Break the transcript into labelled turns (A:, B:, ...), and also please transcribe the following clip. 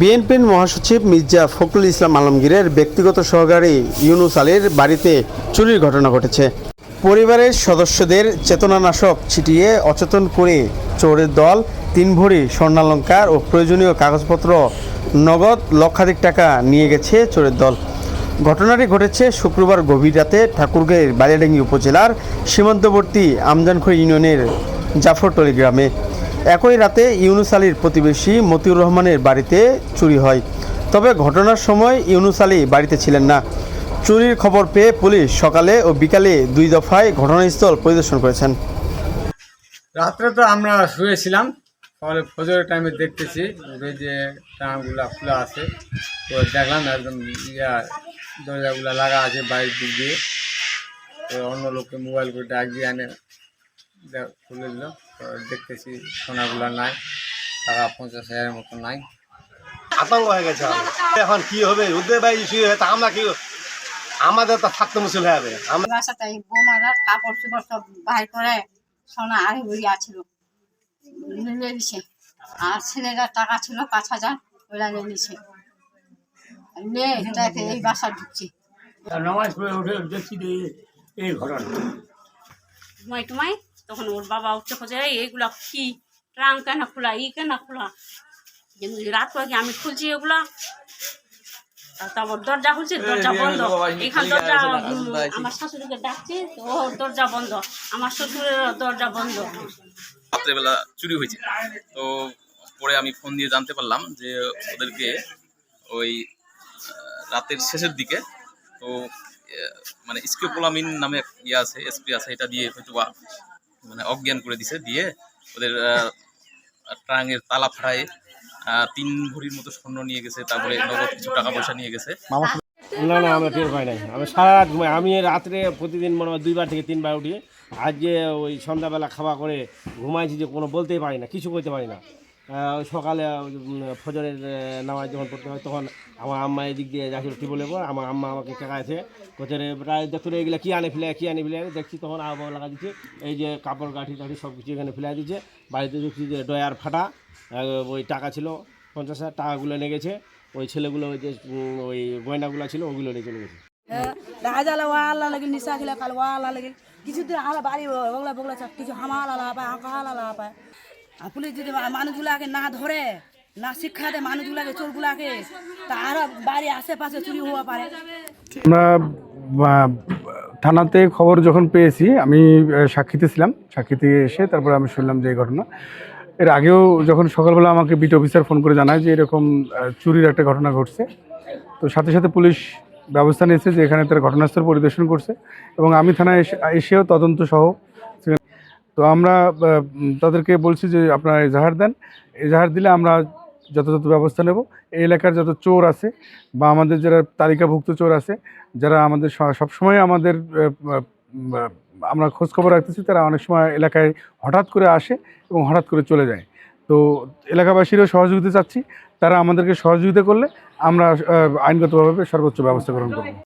A: বিএনপির মহাসচিব মির্জা ফখরুল ইসলাম আলমগীরের ব্যক্তিগত সহকারী ইউনুস আলীর বাড়িতে চুরির ঘটনা ঘটেছে। পরিবারের সদস্যদের চেতনানাশক ছিটিয়ে অচেতন করে চোরের দল, তিন ভরি স্বর্ণালঙ্কার ও প্রয়োজনীয় কাগজপত্র নগদ লক্ষাধিক টাকা নিয়ে গেছে চোরের দল। ঘটনাটি ঘটেছে শুক্রবার গভীর রাতে ঠাকুরগাঁয়ের বালিয়াডাঙ্গি উপজেলার সীমান্তবর্তী আমজানখড়ি ইউনিয়নের জাফরটলি গ্রামে। একই রাতে ইউনুস আলীর প্রতিবেশী মতিউর রহমানের বাড়িতে চুরি হয়। তবে ঘটনার সময় ইউনুস আলী বাড়িতে ছিলেন না। চুরির খবর পেয়ে পুলিশ সকালে ও বিকালে দুই দফায় ঘটনাস্থল পরিদর্শন করেছেন।
B: রাত্রে তো আমরা শুয়েছিলাম সকালে ফজরের টাইমে দেখতেছি, ওই যে ট্রামগুলা খোলা আছে, তো দেখলাম একদম ইয়া, দরজাগুলা লাগা আছে বাইরের দিক দিয়ে। অন্য লোককে মোবাইল করে ডাক দিয়ে আনে। খুলে দিল তো দেখতেছি সোনাগুলা নাই টাকা পঞ্চাশ হাজারের মতো নাই।
C: আতঙ্ক হয়ে গেছে এখন কি হবে? ওদের বাইরে শুয়ে তা আমরা কি আমাদের তো থাকতে মুশকিল হয়ে যাবে। আমরা
D: বাসাটাই বৌমারা কাপড় চোপড় সব বাইর করে সোনা আরে বুড়ি আছিল। নিয়ে দিছে আর ছেলেটার টাকা ছিল পাঁচ হাজার ওরা নিয়ে নিছে। নিয়ে দেখে এই বাসা ঢুকছি।
E: নামাজ পড়ে উঠে দেখছি এই- ঘটনা।
F: ঘুমাই টুমাই? তখন ওর বাবা উঠে খোঁজে "এই, এইগুলা কি? ট্রাঙ্ক কেন খোলা? ই কেন খোলা? কিন্তু রাত করে আমি খুলছি এগুলা। তারপর দরজা খুলছি দরজা বন্ধ। এখান দরজা আমার শাশুড়িকে ডাকছি তো ওর দরজা বন্ধ। আমার শ্বশুরের দরজা বন্ধ।
G: রাত্রেবেলা চুরি হয়েছে। তো পরে আমি ফোন দিয়ে জানতে পারলাম যে ওদেরকে ওই রাতের শেষের দিকে তো মানে স্কিওপোলামিন নামে ইয়ে আছে এসপি আছে এটা দিয়ে হয়তো মানে অজ্ঞান করে দিছে দিয়ে ওদের ট্রাঙের তালা ফাড়ায় তিন ভরির মতো স্বর্ণ নিয়ে গেছে তারপরে নগদ কিছু টাকা পয়সা নিয়ে গেছে।
E: না না আমরা টের পাই নাই। আমি সারা রাত ঘুমাই। আমি রাত্রে প্রতিদিন মনে হয় দুইবার থেকে তিনবার উঠি। আজকে ওই সন্ধ্যাবেলা খাওয়া করে ঘুমাইছি যে কোনো বলতেই পারি না কিছু করতে পারি না। সকালে ফজরের নামাজ যখন পড়তে হয়, তখন আমার আম্মা এদিক দিয়ে যাচ্ছিল টিবলে পর আমার আম্মা আমাকে টাকাছে কোথায় প্রায় দেখতে এগুলো কী আনে ফেলে, কী আনে ফেলে? দেখছি তখন আবহাওয়া লাগা দিচ্ছে। এই যে কাপড়, গাঠি, টাঠি সব কিছু এখানে ফেলে দিচ্ছে। বাড়িতে দেখছি যে ডয়ার ফাটা ওই টাকা ছিল, পঞ্চাশ হাজার টাকাগুলো নিয়ে গেছে। ওই ছেলেগুলো ওই যে ওই গয়নাগুলো ছিল, ওগুলো নিয়ে চলে গেছে।
H: রাজালা নিশা খিলা কাল লাগিল কিছুদিন আলা বাড়ি বগলা বগলা কিছু হামালা লা পায় আঁকা লা পায় পুলিশ যদি মানুষগুলাকে না ধরে, না শিক্ষা দেয় মানুষগুলাকে, চোরগুলাকে, তা আরও বাড়ি আশেপাশে চুরি হওয়া পারে।
I: আমরা থানাতে খবর যখন পেয়েছি, আমি সাক্ষীতে ছিলাম। সাক্ষীতে এসে তারপরে আমি শুনলাম যে এই ঘটনা। এর আগেও যখন সকালবেলা আমাকে বিট অফিসার ফোন করে জানায় যে এরকম চুরির একটা ঘটনা ঘটছে, তো সাথে সাথে পুলিশ ব্যবস্থা নিয়েছে যে এখানে তারা ঘটনাস্থল পরিদর্শন করছে এবং আমি থানায় এসে এসেও তদন্ত সহ তো আমরা তাদেরকে বলছি যে আপনারা এজাহার দেন। এজাহার দিলে আমরা যথাযথ ব্যবস্থা নেব। এই এলাকার যত চোর আছে বা আমাদের যারা তালিকাভুক্ত চোর আছে, যারা আমাদের সবসময় আমাদের আমরা খোঁজখবর রাখতেছি, তারা অনেক সময় এলাকায় হঠাৎ করে আসে এবং হঠাৎ করে চলে যায়। তো এলাকাবাসীরও সহযোগিতা চাচ্ছি। তারা আমাদেরকে সহযোগিতা করলে আমরা আইনগতভাবে সর্বোচ্চ ব্যবস্থা গ্রহণ করব।